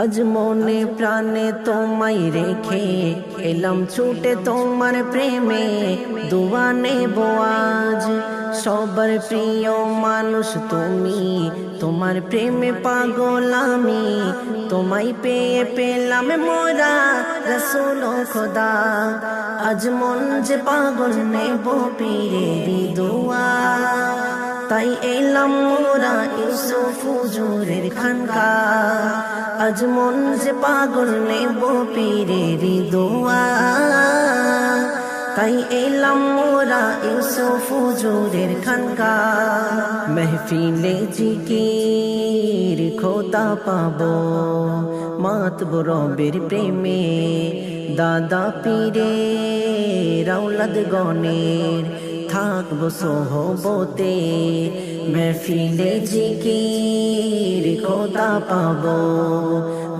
আজ মনে প্রাণে তোমায় রেখে এলাম ছুটে তোমার প্রেমে, দুয়া নেব আজ। সবার প্রিয় মানুষ তুমি, তোমার প্রেমে পাগল আমি, তোমায় পেয়ে পেলাম মোরা রসুল খোদা। আজ মন যে পাগল নেব পীরে দুয়া তাই এলাম মোরা ইউসুফ হুজুরের খানকা। আজ মন যে পাগল নেব পীরের দোয়া। তাই এলাম মোরা ইউসুফ হুজুরের খানকা। মেহফিলে জিকির খোদা পাবো। মাত বরবের প্রেমে দাদা পীরে রাউলাদ গণের থাকব সোহবতে। মেহফিলে জিকির খোদা পাবো।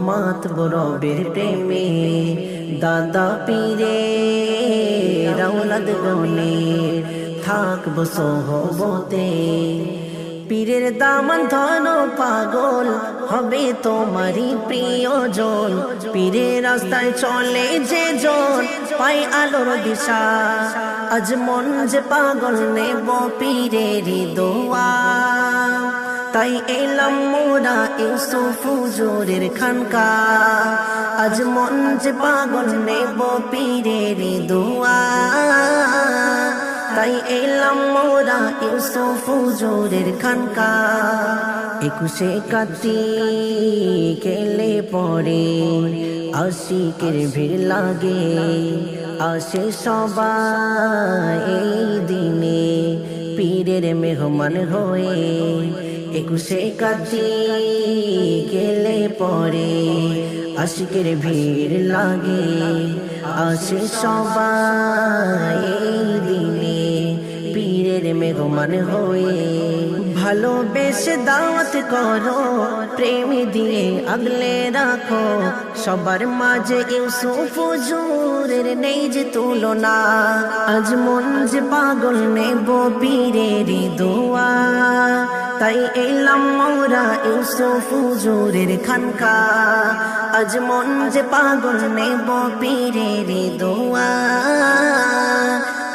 মাত বরবের প্রেমে, দাদা পীরে রাউলাদ গণের থাকব সোহবতে। পীরের দামান ধন পাগল হবে তোমারই প্রিয়জন। পীরের রাস্তায় চলে যে জন পাই আলোর দিশা। আজ মন যে পাগল নেব পীরের দোয়া। তাই এলাম মোরা ইউসুফ হুজুরের খানকা আজ মন যে পাগল নেব পীরের দোয়া। তাই এলাম মোরা ইউসুফ হুজুরের খানকা একুশে কাতি কেলে পড়ে আশিকের ভিড় লাগে। আসে সবাই এই দিনে। পীরের মেহমান হয়ে একুশে কাতি কেলে পরে আশিকের ভিড় লাগে। আসে সবাই দিনে পীরের মেঘমান হয়ে ভালোবেসে দাওয়াত করো, প্রেম দিয়ে আগলে রাখো। সবার মাঝে ইউসুফ হুজুরের নেই যে তুলনা। আজ মন যে পাগল নেব পীরের দোয়া। তাই এলাম মোরা ইউসুফ হুজুরের খানকা। আজ মন যে পাগল নেব পীরের দোয়া।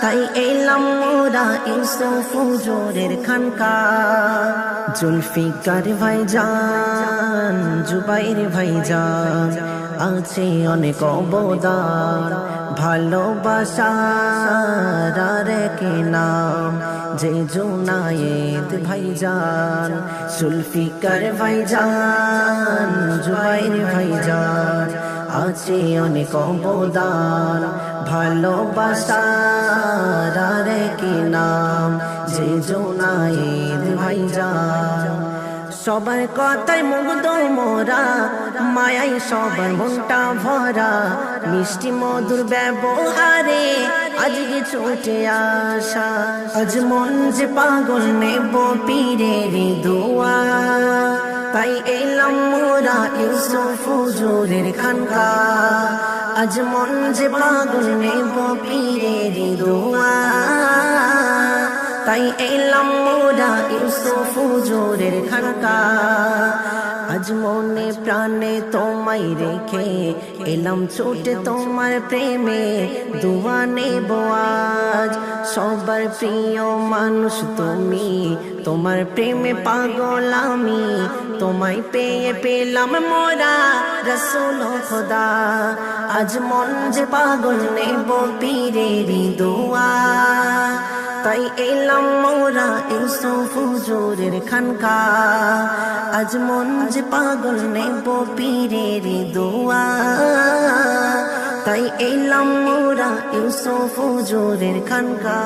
তাই এলাম মোরা ইউসুফ হুজুরের খানকা জুলফিকার ভাইজান, জুবাইর ভাইজান, আছে অনেক অবদান, ভালোবাসার এক নাম, যে জুনায়েদ ভাইজান সুলফিকার ভাইজান, জুবাইর ভাইজান আছে অনেক অবদান ভালোবাসার এক নাম? যে জোনায়েদ ভাইজান, সবার কথায় মুগ্ধ মোরা মায়াই সবার মনটা ভরা, মিষ্টি মধুর ব্যবহারে আজকে চোটে আসা। আজ মন যে পাগল নেব পীরের দোয়া, তাই এলাম মোরা ইউসুফ হুজুরের খানকা আজ মন যে পাগল নেব পীরের দোয়া তাই এলাম মোরা ইউসুফ, হুজুরের খানকা। আজ মনে প্রাণে তোমায় রেখে এলাম ছোটে তোমার প্রেমে, দুয়া নেব আজ। সবার প্রিয় মানুষ তুমি। তোমার প্রেমে পাগল আমি। তোমায় পেয়ে পেলাম মোরা, রসুল খোদা। আজ মন যে পাগল নেব পীরের দোয়া। তাই এলাম মোরা ইউসুফ হুজুরের খানকা। আজ মন যে পাগল নেব পীরের দোয়া। তাই এলাম মোরা ইউসুফ জোরের খানকা।